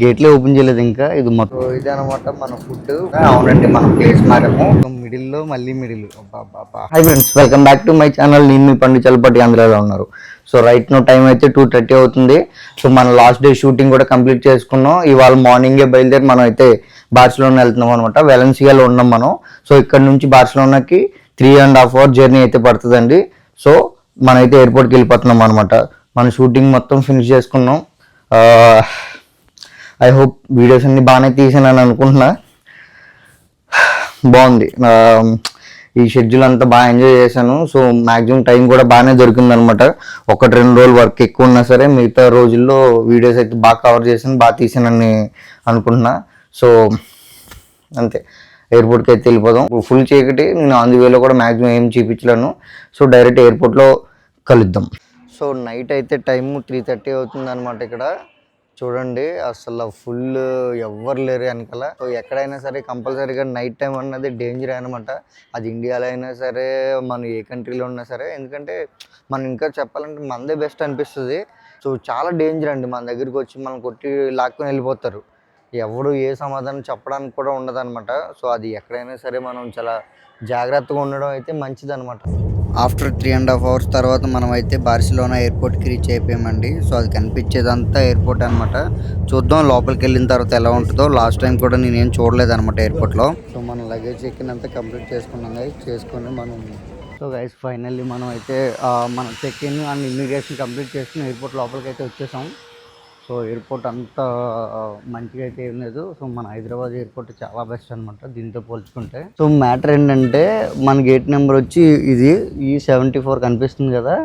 గేట్లే open చేయలేదు ఇంకా ఇది మొత్తం. ఇది అనమాట మన ఫుడ్ అవునండి మన ప్లేస్ మారాము. మిడిల్లో మళ్ళీ middle. Hi friends welcome back to my channel నేను మీ పండు చలపటి ఆంధ్రాలో ఉన్నారు. సో రైట్ నో టైం అయితే టూ థర్టీ అవుతుంది. సో మన లాస్ట్ డే షూటింగ్ కూడా కంప్లీట్ చేసుకున్నాం. ఇవాళ మార్నింగే బయలుదేరి మనం అయితే బార్సిలోనా వెళ్తున్నాం అనమాట వెలన్సియాలో ఉన్నాం మనం. సో ఇక్కడ నుంచి బార్సిలోనాకి three and half hour journey అయితే పడుతుందండి. సో మనమైతే ఎయిర్పోర్ట్కి వెళ్ళిపోతున్నాం అనమాట మన షూటింగ్ మొత్తం ఫినిష్ చేసుకున్నాం. ఐ హోప్ వీడియోస్ అన్ని బాగానే తీసానని అనుకుంటున్నా. బాగుంది. ఈ షెడ్యూల్ అంతా బాగా ఎంజాయ్ చేశాను. సో మ్యాక్సిమం టైం కూడా బాగానే దొరికిందనమాట. ఒకటి రెండు రోజులు వర్క్ ఎక్కువ ఉన్నా సరే మిగతా రోజుల్లో వీడియోస్ అయితే బాగా కవర్ చేశాను బాగా తీసానని అనుకుంటున్నా. సో అంతే. ఎయిర్పోర్ట్కి అయితే వెళ్ళిపోదాం. ఫుల్ చీకటి నేను ఆన్ ది వేలో కూడా మ్యాక్సిమం ఏం చూపించలేను. సో డైరెక్ట్ ఎయిర్పోర్ట్లో కలుద్దాం. సో నైట్ అయితే టైం త్రీ థర్టీ అవుతుంది అనమాట ఇక్కడ. చూడండి అసలు ఫుల్ ఎవ్వరు లేరు వెనకాల. సో ఎక్కడైనా సరే కంపల్సరీగా నైట్ టైం అన్నది డేంజర్ అనమాట అది ఇండియాలో అయినా సరే మనం ఏ కంట్రీలో ఉన్నా సరే. ఎందుకంటే మనం ఇంకా చెప్పాలంటే మనదే బెస్ట్ అనిపిస్తుంది. సో చాలా డేంజర్ అండి. మన దగ్గరికి వచ్చి మనం కొట్టి లాక్కొని వెళ్ళిపోతారు. ఎవడు ఏ సమాధానం చెప్పడానికి కూడా ఉండదన్నమాట. సో అది ఎక్కడైనా సరే మనం చాలా జాగ్రత్తగా ఉండడం అయితే మంచిదన్నమాట. After three and half hours తర్వాత మనం అయితే బార్సిలోనా ఎయిర్పోర్ట్కి రీచ్ అయిపోయామండి. సో అది కనిపించేదంతా ఎయిర్పోర్ట్ అనమాట చూద్దాం లోపలికి వెళ్ళిన తర్వాత ఎలా ఉంటుందో. లాస్ట్ టైం కూడా నేను ఏం చూడలేదు అనమాట ఎయిర్పోర్ట్లో. సో మన లగేజ్ ఎక్కినంత కంప్లీట్ చేసుకున్నాం గైస్ చేసుకొని మనం సో గైస్ ఫైనల్లీ మనం అయితే మన check in and immigration complete చేసుకుని ఎయిర్పోర్ట్ లోపలికి అయితే వచ్చేసాం. సో ఎయిర్పోర్ట్ అంతా మంచిగా అయితే ఏం లేదు. సో మన హైదరాబాద్ ఎయిర్పోర్ట్ చాలా బెస్ట్ అనమాట దీంతో పోల్చుకుంటే. సో మ్యాటర్ ఏంటంటే మన గేట్ నెంబర్ వచ్చి ఇది ఈ సెవెంటీ ఫోర్ కనిపిస్తుంది కదా.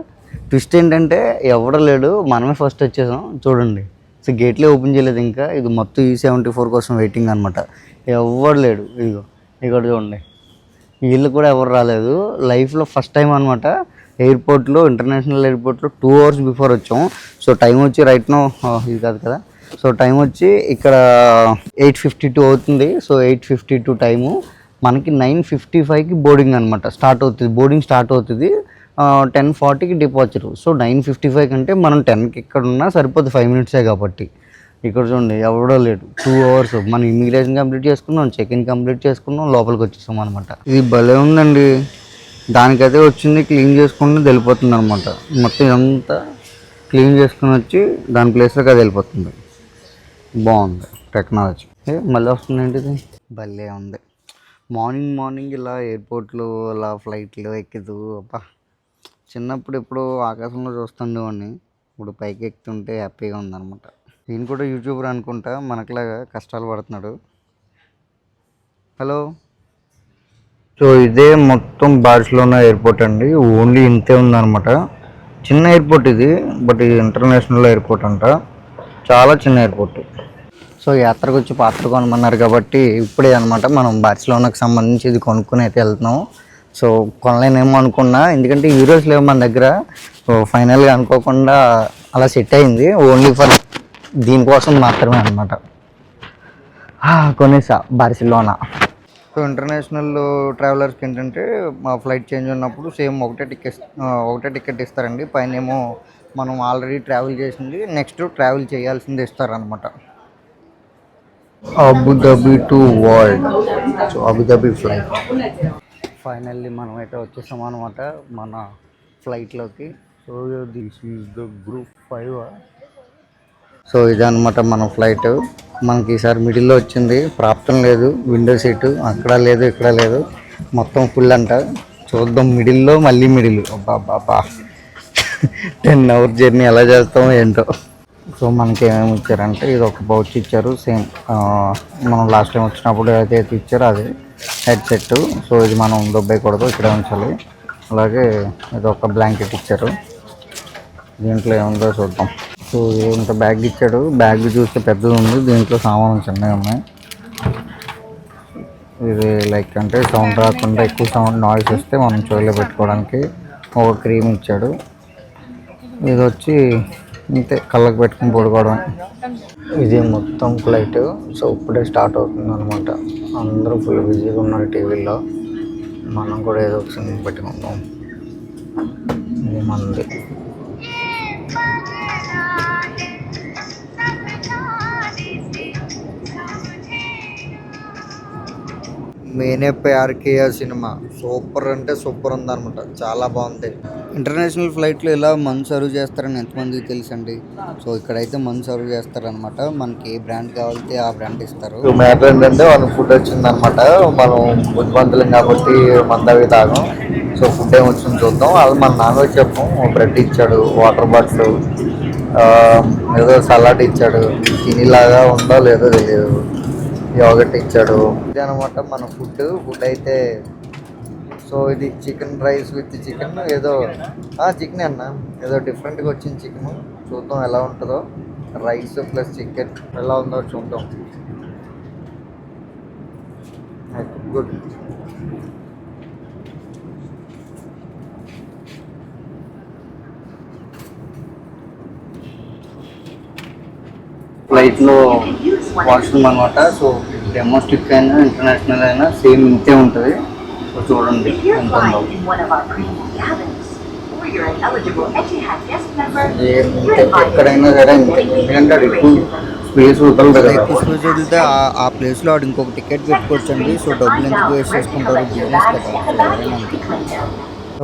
ట్విస్ట్ ఏంటంటే ఎవడ లేడు మనమే ఫస్ట్ వచ్చేసాం. చూడండి. సో గేట్లే ఓపెన్ చేయలేదు ఇంకా. ఇది మొత్తం ఈ సెవెంటీ ఫోర్ కోసం వెయిటింగ్ అనమాట ఎవడు లేడు. ఇదిగో ఇక్కడ చూడండి. వీళ్ళు కూడా ఎవరు రాలేదు. లైఫ్లో ఫస్ట్ టైం అనమాట ఎయిర్పోర్ట్లో ఇంటర్నేషనల్ ఎయిర్పోర్ట్లో టూ అవర్స్ బిఫోర్ వచ్చాం సో టైం వచ్చి రైట్ నో ఇది కాదు కదా. సో టైం వచ్చి ఇక్కడ ఎయిట్ ఫిఫ్టీ టూ అవుతుంది. So eight fifty two time మనకి నైన్ ఫిఫ్టీ ఫైవ్కి బోర్డింగ్ అనమాట స్టార్ట్ అవుతుంది. బోర్డింగ్ స్టార్ట్ అవుతుంది. టెన్ ఫార్టీకి departure so nine fifty five కంటే మనం టెన్కి ఇక్కడ ఉన్నా సరిపోతుంది ఫైవ్ మినిట్సే కాబట్టి. ఇక్కడ చూడండి ఎవడో లేడు. టూ అవర్స్ మనం ఇమిగ్రేషన్ కంప్లీట్ చేసుకున్నాం చెక్ ఇన్ కంప్లీట్ చేసుకున్నాం లోపలికి వచ్చేసాం అనమాట ఇది భలే ఉందండి. దానికైతే వచ్చింది క్లీన్ చేసుకుని వెళ్ళిపోతుంది అనమాట మొత్తం ఇదంతా క్లీన్ చేసుకుని వచ్చి దాని ప్లేస్లోకి అది వెళ్ళిపోతుంది. బాగుంది టెక్నాలజీ. ఏ మళ్ళీ వస్తుంది ఏంటిది? భలే ఉంది. మార్నింగ్ మార్నింగ్ ఇలా ఎయిర్పోర్ట్లు ఇలా ఫ్లైట్లు ఎక్కిదు అబ్బా. చిన్నప్పుడు ఎప్పుడు ఆకాశంలో చూస్తుండేవాడిని. ఇప్పుడు పైకి ఎక్కుతుంటే హ్యాపీగా ఉందన్నమాట. నేను కూడా యూట్యూబర్ అనుకుంటా మనకులాగా కష్టాలు పడుతున్నాడు. హలో? సో ఇదే మొత్తం బార్సిలోనా ఎయిర్పోర్ట్ అండి. ఓన్లీ ఇంతే ఉందన్నమాట. చిన్న ఎయిర్పోర్ట్ ఇది బట్ ఇది ఇంటర్నేషనల్ ఎయిర్పోర్ట్ అంట. చాలా చిన్న ఎయిర్పోర్ట్. సో యాత్రకు వచ్చి పాత్ర కొనమన్నారు కాబట్టి ఇప్పుడే అనమాట మనం బార్సిలోనాకు సంబంధించి ఇది కొనుక్కుని అయితే వెళ్తున్నాం. సో కొనలేనేమో అనుకున్నా ఎందుకంటే యూరోస్ లేవు మన దగ్గర. సో ఫైనల్గా అనుకోకుండా అలా సెట్ అయింది. ఓన్లీ ఫర్ దీనికోసం మాత్రమే అనమాట కొనేసా బార్సిలోనా. సో ఇంటర్నేషనల్ ట్రావెలర్స్కి ఏంటంటే మా ఫ్లైట్ చేంజ్ ఉన్నప్పుడు సేమ్ ఒకటే టికెట్ ఒకటే టికెట్ ఇస్తారండి. పైన ఏమో మనం ఆల్రెడీ ట్రావెల్ చేసింది నెక్స్ట్ ట్రావెల్ చేయాల్సింది ఇస్తారనమాట Abu Dhabi to world so Abu Dhabi flight finally మనం అయితే వచ్చేసాం అనమాట మన ఫ్లైట్లోకి so this is the group five so ఇదన్నమాట మన ఫ్లైట్. మనకి ఈసారి మిడిల్లో వచ్చింది. ప్రాప్తం లేదు. విండో సీటు అక్కడ లేదు ఇక్కడ లేదు. మొత్తం ఫుల్ అంట. చూద్దాం మిడిల్లో మళ్ళీ మిడిల్. బాబా టెన్ అవర్ జర్నీ ఎలా చేస్తామో ఏంటో. సో మనకి ఏమేమి ఇచ్చారంటే ఇది ఒక పౌచ్ ఇచ్చారు. సేమ్ మనం లాస్ట్ టైం వచ్చినప్పుడు అయితే ఇచ్చారో. అది హెడ్సెట్ సో ఇది మనం దొబ్బేయకూడదు. ఇక్కడే ఉంచాలి. అలాగే ఇది ఒక బ్లాంకెట్ ఇచ్చారు. దీంట్లో ఏముందో చూద్దాం. సో ఇంత బ్యాగ్ ఇచ్చాడు. బ్యాగ్ చూస్తే పెద్దది ఉంది. దీంట్లో సామాన్లు చిన్నవి ఉన్నాయి. ఇది లైక్ అంటే సౌండ్ రాకుండా ఎక్కువ సౌండ్ నాయిస్ వస్తే మనం చెవిలో పెట్టుకోవడానికి ఒక క్రీమ్ ఇచ్చాడు. ఇది వచ్చి అంతే కళ్ళకు పెట్టుకుని పడుకోవడం. ఇది మొత్తం ఫ్లైట్ సో ఇప్పుడే స్టార్ట్ అవుతుంది అనమాట అందరూ ఫుల్ బిజీగా ఉన్నారు టీవీలో మనం కూడా ఏదో ఒక సినిమా పెట్టుకుందాం. ఇది మనది మేనే ప్యార్ కియా సినిమా. సూపర్ అంటే సూపర్ ఉందన్నమాట. చాలా బాగుంది. ఇంటర్నేషనల్ ఫ్లైట్లో ఇలా మన్ సర్వ్ చేస్తారని ఎంతమందికి తెలుసండి? సో ఇక్కడైతే మన్ సర్వ్ చేస్తారనమాట మనకి ఏ బ్రాండ్ కావాలితే ఆ బ్రాండ్ ఇస్తారు. మ్యాటర్ ఏంటంటే వాళ్ళకి ఫుడ్ వచ్చిందనమాట మనం బుద్ధిమంతులం కాబట్టి మందవి తాగం. సో ఫుడ్ ఏం వచ్చింది చూద్దాం. అది మన నాన్న చెప్పాం. బ్రెడ్ ఇచ్చాడు వాటర్ బాటిల్ ఏదో సలాడ్ ఇచ్చాడు. తినిలాగా ఉందో లేదో తెలియదు. యోగట్ ఇచ్చాడు. ఇది అనమాట మన ఫుడ్ ఫుడ్ అయితే సో ఇది చికెన్ రైస్ విత్ చికెన్ ఏదో చికెన్ అన్న. ఏదో డిఫరెంట్గా వచ్చింది చికెన్. చూద్దాం ఎలా ఉంటుందో. రైస్ ప్లస్ చికెన్ ఎలా ఉందో చూద్దాం. గుడ్. ఫ్లైట్లో వాష్రూమ్ అనమాట సో డొమెస్టిక్ అయినా ఇంటర్నేషనల్ అయినా సేమ్ ఇంతే ఉంటుంది. సో చూడండి ఎక్కడైనా సరే ఇంతే. ఎందుకంటే అది ఎక్కువ స్పేస్ వదలదు కదా ఎక్కువ స్పేస్ వదిలితే ఆ- ప్లేస్లో ఆడు ఇంకొక టికెట్ పెట్టుకోవచ్చండి. సో డబ్బులు ఎందుకు వేస్ట్ చేసుకుంటారు? బిజినెస్ కదా.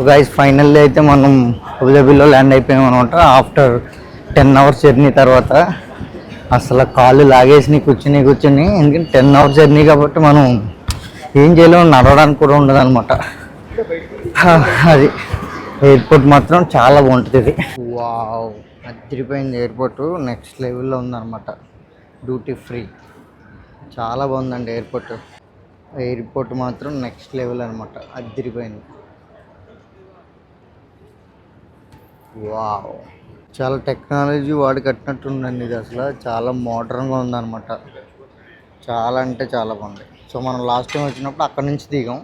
గైస్ ఫైనల్లీ అయితే మనం అబుదాబిలో ల్యాండ్ అయిపోయాం అనమాట ఆఫ్టర్ టెన్ అవర్స్ జర్నీ తర్వాత. అసలు కాళ్ళు లాగేసి కూర్చుని కూర్చుని ఎందుకంటే టెన్ అవర్స్ జర్నీ కాబట్టి మనం ఏం చేయలేము నడవడానికి కూడా ఉండదు అనమాట అది. ఎయిర్పోర్ట్ మాత్రం చాలా బాగుంటుంది ఇది. వావ్. అదిరిపోయింది ఎయిర్పోర్ట్ నెక్స్ట్ లెవెల్లో ఉందన్నమాట. డ్యూటీ ఫ్రీ చాలా బాగుందండి ఎయిర్పోర్ట్ ఎయిర్పోర్ట్ మాత్రం నెక్స్ట్ లెవెల్ అనమాట అదిరిపోయింది. వావ్. చాలా టెక్నాలజీ వాడి కట్టినట్టుందండి ఇది అసలు. చాలా మోడర్న్గా ఉందన్నమాట. చాలా అంటే చాలా బాగుంది. సో మనం లాస్ట్ టైం వచ్చినప్పుడు అక్కడ నుంచి దిగాం.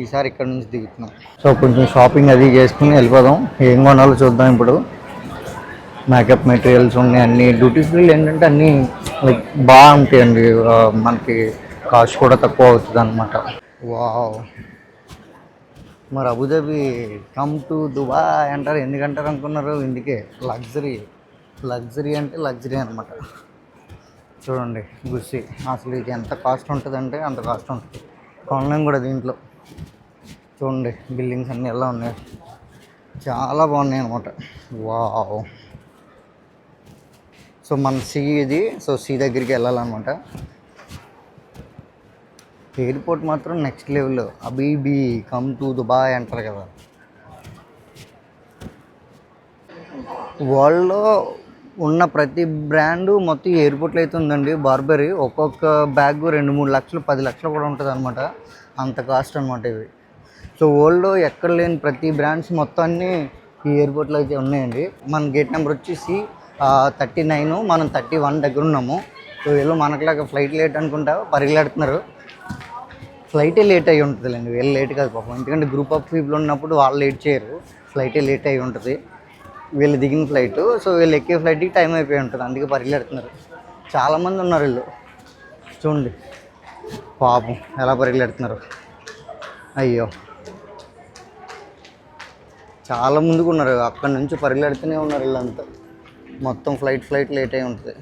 ఈసారి ఇక్కడ నుంచి దిగుతున్నాం. సో కొంచెం షాపింగ్ అది చేసుకుని వెళ్ళిపోదాం. ఏం కొనాలో చూద్దాం ఇప్పుడు. మేకప్ మెటీరియల్స్ ఉన్నాయి అన్ని డ్యూటీ ఫ్రీలు ఏంటంటే అన్నీ లైక్ బాగుంటాయండి. మనకి కాస్ట్ కూడా తక్కువ అవుతుంది అనమాట వావ్ మరి అబుదాబి కమ్ టు దుబాయ్ అంటారు. ఎందుకంటారు అనుకున్నారు? ఇందుకే. లగ్జరీ. లగ్జరీ అంటే లగ్జరీ అనమాట చూడండి గుస్సి. అసలు ఇది ఎంత కాస్ట్ ఉంటుందంటే అంత కాస్ట్ ఉంటుంది. కొనలేం కూడా దీంట్లో. చూడండి బిల్డింగ్స్ అన్నీ ఎలా ఉన్నాయి. చాలా బాగున్నాయి అనమాట వావ్. సో మన సీ ఇది. సో సీ దగ్గరికి వెళ్ళాలన్నమాట. ఎయిర్పోర్ట్ మాత్రం నెక్స్ట్ లెవెల్ అబీబీ కమ్ టు దుబాయ్ అంటారు కదా. వరల్డ్లో ఉన్న ప్రతి బ్రాండు మొత్తం ఎయిర్పోర్ట్లో అయితే ఉందండి. బార్బరీ ఒక్కొక్క బ్యాగ్ రెండు మూడు లక్షలు పది లక్షలు కూడా ఉంటుంది అనమాట అంత కాస్ట్ అనమాట ఇవి. సో వరల్డ్లో ఎక్కడ లేని ప్రతి బ్రాండ్స్ మొత్తాన్ని ఈ ఎయిర్పోర్ట్లో అయితే ఉన్నాయండి. మన గేట్ నెంబర్ వచ్చేసి థర్టీ నైన్ మనం థర్టీ వన్ దగ్గర ఉన్నాము. సో వీళ్ళు మనకులాగా ఫ్లైట్ లేట్ అనుకుంటా పరిగెడుతున్నారు. ఫ్లైటే లేట్ అయ్యి ఉంటుందిలేండి. వీళ్ళు లేట్ కాదు పాపం. ఎందుకంటే గ్రూప్ ఆఫ్ పీపుల్ ఉన్నప్పుడు వాళ్ళు లేట్ చేయరు. ఫ్లైటే లేట్ అయి ఉంటుంది. వీళ్ళు దిగిన ఫ్లైట్. సో వీళ్ళు ఎక్కే ఫ్లైట్కి టైం అయిపోయి ఉంటుంది. అందుకే పరిగెడుతున్నారు. చాలామంది ఉన్నారు వీళ్ళు. చూడండి. పాపం. ఎలా పరిగెడుతున్నారు? అయ్యో. చాలా ముందుకు ఉన్నారు. అక్కడ నుంచి పరిగెడుతూనే ఉన్నారు వీళ్ళంతా. మొత్తం ఫ్లైట్ ఫ్లైట్ లేట్ అయి ఉంటుంది.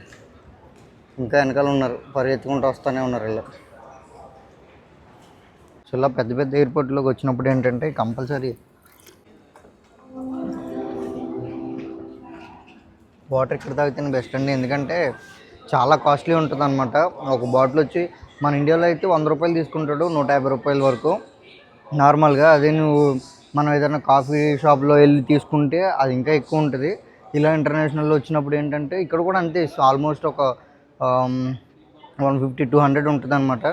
ఇంకా వెనకాల ఉన్నారు. పరిగెత్తుకుంటూ వస్తూనే ఉన్నారు వీళ్ళు. సో ఇలా పెద్ద పెద్ద ఎయిర్పోర్ట్లోకి వచ్చినప్పుడు ఏంటంటే కంపల్సరీ వాటర్ ఇక్కడ తాగితేనే బెస్ట్ అండి. ఎందుకంటే చాలా కాస్ట్లీ ఉంటుంది అనమాట ఒక బాటిల్ వచ్చి మన ఇండియాలో అయితే వంద రూపాయలు తీసుకుంటాడు నూట యాభై రూపాయల వరకు. నార్మల్గా అదే నువ్వు మనం ఏదైనా కాఫీ షాప్లో వెళ్ళి తీసుకుంటే అది ఇంకా ఎక్కువ ఉంటుంది. ఇలా ఇంటర్నేషనల్లో వచ్చినప్పుడు ఏంటంటే ఇక్కడ కూడా అంతే ఆల్మోస్ట్ ఒక వన్ ఫిఫ్టీ టూ హండ్రెడ్ ఉంటుంది అనమాట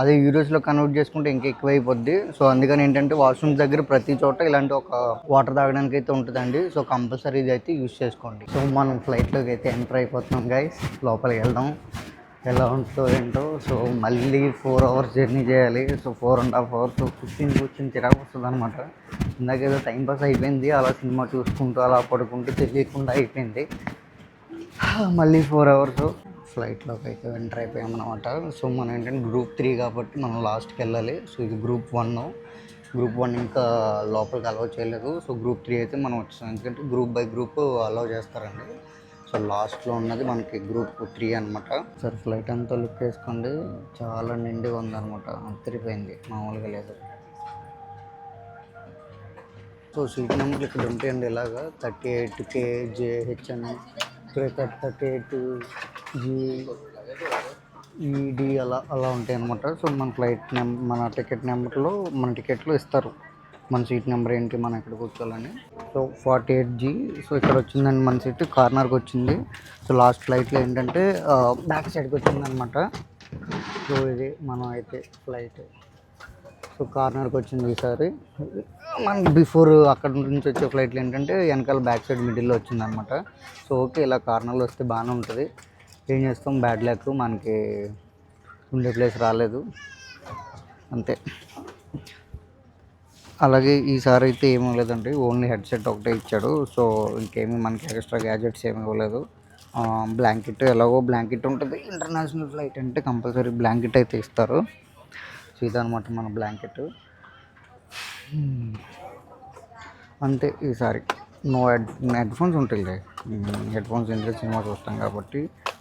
అదే యూరోస్లో కన్వర్ట్ చేసుకుంటే ఇంకా ఎక్కువ అయిపోద్ది సో అందుకని ఏంటంటే వాష్రూమ్స్ దగ్గర ప్రతి చోట ఇలాంటి ఒక వాటర్ తాగడానికి అయితే ఉంటుందండి. సో కంపల్సరీ ఇది అయితే యూస్ చేసుకోండి. సో మనం ఫ్లైట్లోకి అయితే ఎంటర్ అయిపోతున్నాం గైస్ లోపలికి వెళ్దాం. ఎలా ఉంటుందో ఏంటో. సో మళ్ళీ ఫోర్ అవర్స్ జర్నీ చేయాలి. So four and half hours కూర్చుని కూర్చుని చిరాకు వస్తుంది అనమాట ఇందాక ఏదో టైంపాస్ అయిపోయింది. అలా సినిమా చూసుకుంటూ అలా పడుకుంటూ తెలియకుండా అయిపోయింది. మళ్ళీ ఫోర్ అవర్స్ ఫ్లైట్లోకి అయితే ఎంటర్ అయిపోయామన్నమాట అనమాట సో మనం ఏంటంటే గ్రూప్ త్రీ కాబట్టి మనం లాస్ట్కి వెళ్ళాలి. సో ఇది గ్రూప్ వన్ గ్రూప్ వన్ ఇంకా లోపలికి అలౌ చేయలేదు. సో గ్రూప్ త్రీ అయితే మనం వచ్చాం ఎందుకంటే గ్రూప్ బై గ్రూప్ అలౌ చేస్తారండి. సో లాస్ట్లో ఉన్నది మనకి గ్రూప్ త్రీ అనమాట సార్ ఫ్లైట్ అంతా లుక్ వేసుకోండి చాలా నిండిగా ఉందన్నమాట. అతిరిపోయింది మామూలుగా లేదు. సో సీట్ నెంబర్లు ఇక్కడ ఉంటాయండి ఇలాగా. థర్టీ ఎయిట్ కే జేహెచ్ అని ఇక్కడ థర్టీ ఎయిట్ జీ ఈడి అలా అలా ఉంటాయి అనమాట సో మన ఫ్లైట్ నెంబర్ మన టికెట్ నెంబర్లో మన టికెట్లో ఇస్తారు. మన సీట్ నెంబర్ ఏంటి మనం ఎక్కడ కూర్చోవాలని. So forty eight G so ఇక్కడ వచ్చిందండి మన సీట్ కార్నర్కి వచ్చింది. సో లాస్ట్ ఫ్లైట్లో ఏంటంటే బ్యాక్ సైడ్కి వచ్చిందనమాట సో ఇది మనం అయితే ఫ్లైట్. సో కార్నర్కి వచ్చింది ఈసారి మనకి బిఫోర్ అక్కడ నుంచి వచ్చే ఫ్లైట్లు ఏంటంటే వెనకాల బ్యాక్ సైడ్ మిడిల్లో వచ్చింది అనమాట సో ఓకే ఇలా కార్నర్లో వస్తే బాగానే ఉంటుంది. ఏం చేస్తాం? బ్యాడ్ ల్యాక్ మనకి ఉండే ప్లేస్ రాలేదు. అంతే. అలాగే ఈసారి అయితే ఏమీ లేదండి ఓన్లీ హెడ్సెట్ ఒకటే ఇచ్చాడు. సో ఇంకేమీ మనకి ఎక్స్ట్రా గ్యాజెట్స్ ఏమి ఇవ్వలేదు. బ్లాంకెట్ ఎలాగో బ్లాంకెట్ ఉంటుంది. ఇంటర్నేషనల్ ఫ్లైట్ అంటే కంపల్సరీ బ్లాంకెట్ అయితే ఇస్తారు. సో ఇదనమాట మన బ్లాంకెట్ Hmm. అంతే ఈసారి no head headphones headphones hmm, head ఎందుకంటే సినిమా చూస్తాం కాబట్టి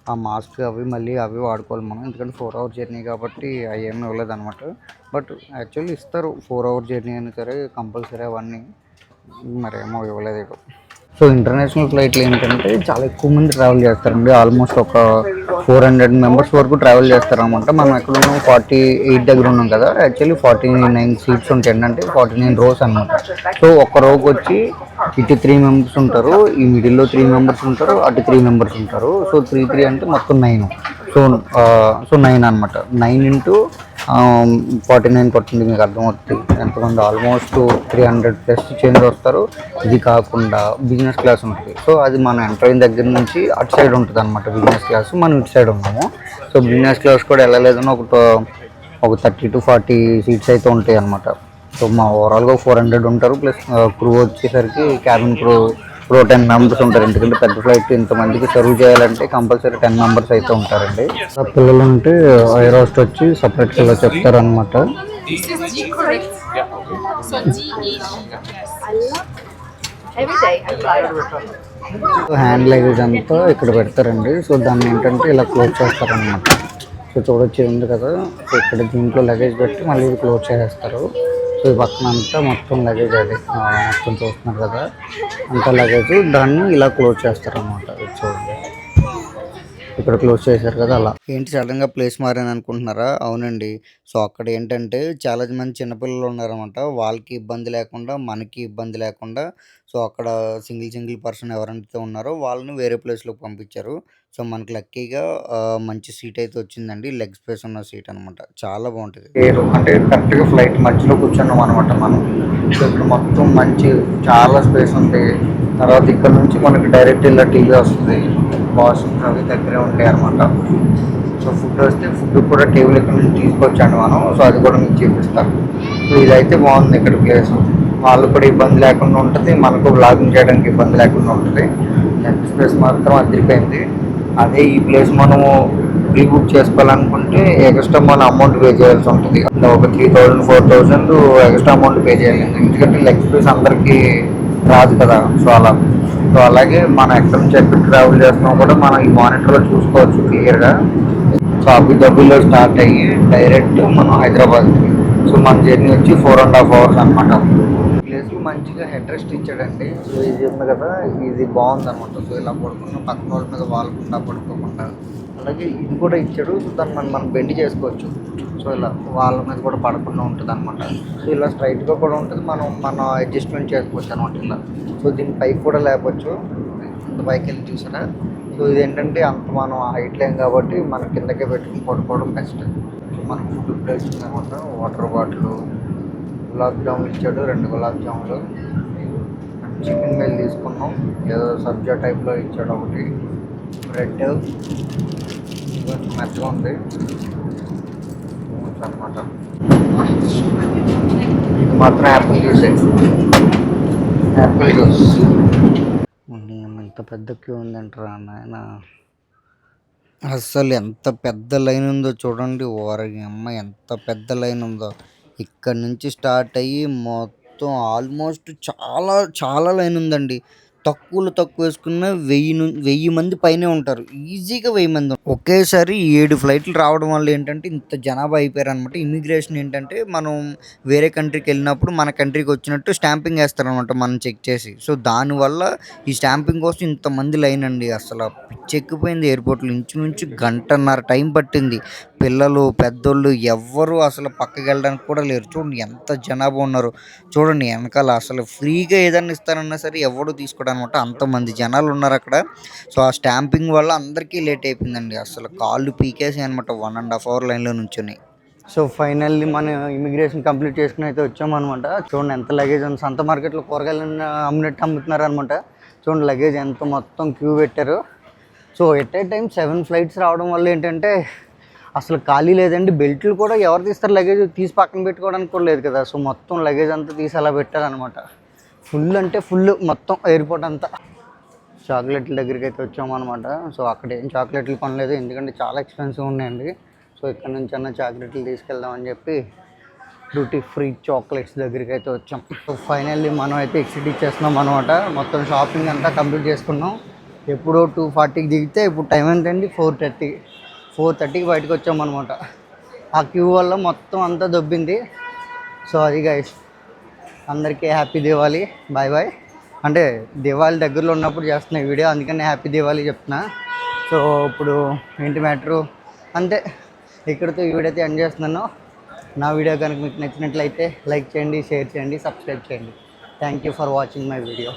ఆ మాస్క్ అవి మళ్ళీ అవి వాడుకోవాలి మనం. ఎందుకంటే ఫోర్ అవర్ జర్నీ కాబట్టి అవి ఇవ్వలేదు అనమాట బట్ యాక్చువల్లీ ఇస్తారు. ఫోర్ అవర్ జర్నీ అయినా సరే కంపల్సరీ అవన్నీ మరేమో ఇవ్వలేదు ఇక సో ఇంటర్నేషనల్ ఫ్లైట్లు ఏంటంటే చాలా ఎక్కువ మంది ట్రావెల్ చేస్తారండి. ఆల్మోస్ట్ ఒక ఫోర్ హండ్రెడ్ మెంబర్స్ వరకు ట్రావెల్ చేస్తారనమాట. మనం ఎక్కడ ఉన్నాం ఫార్టీ ఎయిట్ దగ్గర ఉన్నాం కదా. యాక్చువల్లీ ఫార్టీ నైన్ సీట్స్ ఉంటాయి. అంటే ఫార్టీ నైన్ రోస్ అనమాట సో ఒక రోకి వచ్చి ఇటు త్రీ మెంబర్స్ ఉంటారు ఈ మిడిల్లో త్రీ మెంబర్స్ ఉంటారు అటు త్రీ మెంబర్స్ ఉంటారు. సో త్రీ త్రీ అంటే మొత్తం నైన్ సో సో నైన్ అనమాట నైన్ ఇంటూ ఫార్టీ నైన్ పడుతుంది మీకు అర్థమవుతుంది. ఎంతమంది almost three hundred plus change వస్తారు. ఇది కాకుండా బిజినెస్ క్లాస్ ఉంటుంది. సో అది మనం ఎంటర్ అయిన దగ్గర నుంచి అటు సైడ్ ఉంటుంది అనమాట బిజినెస్ క్లాస్. మనం ఇటు సైడ్ ఉన్నాము. సో బిజినెస్ క్లాస్ కూడా వెళ్ళలేదని ఒక ఒక థర్టీ టు ఫార్టీ సీట్స్ అయితే ఉంటాయి అనమాట సో మా ఓవరాల్గా ఫోర్ హండ్రెడ్ ఉంటారు. ప్లస్ క్రూ వచ్చేసరికి cabin crew crew ten members ఉంటారు. ఎందుకంటే పెద్ద ఫ్లైట్ ఇంతమందికి సర్వ్ చేయాలంటే కంపల్సరీ టెన్ మెంబర్స్ అయితే ఉంటారండి. ఆ పిల్లలు ఉంటే ఎయిర్ హోస్ట్ వచ్చి చెప్తారనమాట Every day I fly. Hand luggage అంతా ఇక్కడ పెడతారండి. సో దాన్ని ఏంటంటే ఇలా క్లోజ్ చేస్తారనమాట సో చూడొచ్చు ఉంది కదా? సో ఇక్కడ దీంట్లో లగేజ్ పెట్టి మళ్ళీ ఇది క్లోజ్ చేసేస్తారు. ఈ పక్కన అంతా మొత్తం లగేజ్ అది. మొత్తం చూస్తున్నారు కదా. అంత లగేజ్ దాన్ని ఇలా క్లోజ్ చేస్తారనమాట ఇది చూడండి. ఇక్కడ క్లోజ్ చేశారు కదా అలా. ఏంటి సడన్గా ప్లేస్ మారాను అనుకుంటున్నారా? అవునండి. సో అక్కడ ఏంటంటే చాలా మంది చిన్నపిల్లలు ఉన్నారన్నమాట. వాళ్ళకి ఇబ్బంది లేకుండా మనకి ఇబ్బంది లేకుండా సో అక్కడ సింగిల్ సింగిల్ పర్సన్ ఎవరైతే ఉన్నారో వాళ్ళని వేరే ప్లేస్లోకి పంపించారు. సో మనకి లక్కీగా మంచి సీట్ అయితే వచ్చిందండి. లెగ్ స్పేస్ ఉన్న సీట్ అనమాట చాలా బాగుంటుంది. అంటే కరెక్ట్గా ఫ్లైట్ మధ్యలో కూర్చున్నాం అనమాట మనం. సో ఇక్కడ మొత్తం మంచి చాలా స్పేస్ ఉంది. తర్వాత ఇక్కడ నుంచి మనకి డైరెక్ట్ ఇలా టీవీ వస్తుంది. వాష్రూమ్స్ అవి దగ్గరే ఉంటాయి అనమాట సో ఫుడ్ వస్తే ఫుడ్ కూడా టేబుల్ ఇక్కడ నుంచి తీసుకొచ్చాను మనం. సో అది కూడా మీకు చూపిస్తాను సో ఇదైతే బాగుంది ఇక్కడ ప్లేస్. వాళ్ళు కూడా ఇబ్బంది లేకుండా ఉంటుంది. మనకు బ్లాగింగ్ చేయడానికి ఇబ్బంది లేకుండా ఉంటుంది. నెక్స్ట్ స్పేస్ మాత్రం అదిరిపోయింది. అదే ఈ ప్లేస్ మనము ప్రీ బుక్ చేసుకోవాలనుకుంటే ఎక్స్ట్రా మన అమౌంట్ పే చేయాల్సి ఉంటుంది. అంటే ఒక three thousand four thousand extra amount pay చేయాలి. ఎందుకంటే లెగ్ ప్లేస్ అందరికీ రాదు కదా. సో అలా. సో అలాగే మనం ఎక్కడి నుంచి ఎక్కడ ట్రావెల్ చేస్తున్నాం కూడా మనం ఈ మానిటర్లో చూసుకోవచ్చు క్లియర్గా సో అబుదాబిలో స్టార్ట్ అయ్యి డైరెక్ట్ మనం హైదరాబాద్కి సో మన జర్నీ వచ్చి ఫోర్ అండ్ హాఫ్ అవర్స్ అనమాట ప్లేస్ మంచిగా హెడ్ రెస్ట్ ఇచ్చాడండి. సో ఇది ఉంది కదా ఇది బాగుంది అనమాట సో ఇలా పడుకున్న పక్కన వాళ్ళ మీద వాళ్ళకుండా పడుకోకుండా. అలాగే ఇది కూడా ఇచ్చాడు. సో దాన్ని మనం మనం బెండ్ చేసుకోవచ్చు. సో ఇలా వాళ్ళ మీద కూడా పడకుండా ఉంటుంది అనమాట సో ఇలా స్ట్రైట్గా కూడా ఉంటుంది. మనం మన అడ్జస్ట్మెంట్ చేసుకోవచ్చు అనమాట ఇలా. సో దీని పైకి కూడా లేపచ్చు. అంత పైకి వెళ్ళి చూసారా సో ఇది ఏంటంటే అంత మనం హైట్ లేం కాబట్టి మనం కిందకే పెట్టుకుని పడుకోవడం బెస్ట్. మనకి ఫుడ్ ప్లేస్ అనమాట. వాటర్ బాటిల్ గులాబ్ జాములు ఇచ్చాడు. రెండు గులాబ్ జాములు. చికెన్ మీల్ తీసుకున్నాం. ఏదో సబ్జా టైప్లో ఇచ్చాడు ఒకటి. బ్రెడ్. కొంచెం మెత్తగా ఉంది. అనమాట ఇది మాత్రం యాపిల్ జ్యూస్ యాపిల్ జ్యూస్ ఎంత పెద్ద క్యూ ఉందంటారా నాయన. అసలు ఎంత పెద్ద లైన్ ఉందో చూడండి ఓరగి అమ్మ ఎంత పెద్ద లైన్ ఉందో. ఇక్కడ నుంచి స్టార్ట్ అయ్యి మొత్తం ఆల్మోస్ట్ చాలా చాలా లైన్ ఉందండి. తక్కువలో తక్కువ వేసుకున్న వెయ్యి ను వెయ్యి మంది పైనే ఉంటారు. ఈజీగా వెయ్యి మంది ఉంటారు. ఒకేసారి ఏడు ఫ్లైట్లు రావడం వల్ల ఏంటంటే ఇంత జనాభా అయిపోయారు అనమాట ఇమిగ్రేషన్ ఏంటంటే మనం వేరే కంట్రీకి వెళ్ళినప్పుడు మన కంట్రీకి వచ్చినట్టు స్టాంపింగ్ వేస్తారనమాట మనం చెక్ చేసి. సో దానివల్ల ఈ స్టాంపింగ్ కోసం ఇంతమంది లైన్ అండి. అసలు చెక్కిపోయింది ఎయిర్పోర్ట్లో. ఇంచుమించు గంటన్నర టైం పట్టింది. పిల్లలు పెద్దోళ్ళు ఎవ్వరూ అసలు పక్కకి వెళ్ళడానికి కూడా లేరు. చూడండి ఎంత జనాభా ఉన్నారు. చూడండి వెనకాల అసలు ఫ్రీగా ఏదైనా ఇస్తారన్నా సరే ఎవడు అనమాట అంతమంది జనాలు ఉన్నారు అక్కడ. సో ఆ స్టాంపింగ్ వల్ల అందరికీ లేట్ అయిపోయిందండి. అసలు కాళ్ళు పీకేసాయి అనమాట. వన్ అండ్ హాఫ్ అవర్ లైన్లో నుంచుని. సో ఫైనల్లీ మనం ఇమిగ్రేషన్ కంప్లీట్ చేసుకుని అయితే వచ్చామన్నమాట చూడండి ఎంత లగేజ్ ఉంది. సంత మార్కెట్లో కూరగాయలు అమ్మినట్టు అమ్ముతున్నారు అనమాట చూడండి లగేజ్ ఎంత మొత్తం క్యూ పెట్టారు. So at a time seven flights రావడం వల్ల ఏంటంటే అసలు ఖాళీ లేదండి. బెల్ట్లు కూడా ఎవరు తీస్తారు లగేజ్? తీసి పక్కన పెట్టుకోవడానికి కూడా లేదు కదా. సో మొత్తం లగేజ్ అంతా తీసి అలా పెట్టారనమాట. ఫుల్ అంటే ఫుల్ మొత్తం ఎయిర్పోర్ట్ అంతా. చాక్లెట్ల దగ్గరికి అయితే వచ్చామన్నమాట. సో అక్కడ ఏం చాక్లెట్లు కొనలేదు. ఎందుకంటే చాలా ఎక్స్పెన్సివ్ ఉన్నాయండి. సో ఇక్కడ నుంచి అన్న చాక్లెట్లు తీసుకెళ్దామని చెప్పి డ్యూటీ ఫ్రీ చాక్లెట్స్ దగ్గరికి అయితే వచ్చాం. సో ఫైనల్లీ మనం అయితే ఎక్సిట్ ఇచ్చేస్తున్నాం అనమాట మొత్తం షాపింగ్ అంతా కంప్లీట్ చేసుకున్నాం. ఎప్పుడో టూ ఫార్టీకి దిగితే ఇప్పుడు టైం ఎంతండి? Four thirty. ఫోర్ థర్టీకి బయటకు వచ్చామన్నమాట. ఆ క్యూ వల్ల మొత్తం అంతా దొబ్బింది. సో అది గైస్ అందరికీ హ్యాపీ దివాళీ. Bye bye. అంటే దివాళీ దగ్గరలో ఉన్నప్పుడు చేస్తున్న వీడియో అందుకని హ్యాపీ దివాళీ చెప్తున్నా. సో ఇప్పుడు ఏంటి మ్యాటరు? అంతే ఇక్కడితో ఈ వీడియో అయితే ఎండ్ చేస్తున్నాను. నా వీడియో కనుక మీకు నచ్చినట్లయితే లైక్ చేయండి షేర్ చేయండి సబ్స్క్రైబ్ చేయండి. Thank you for watching my video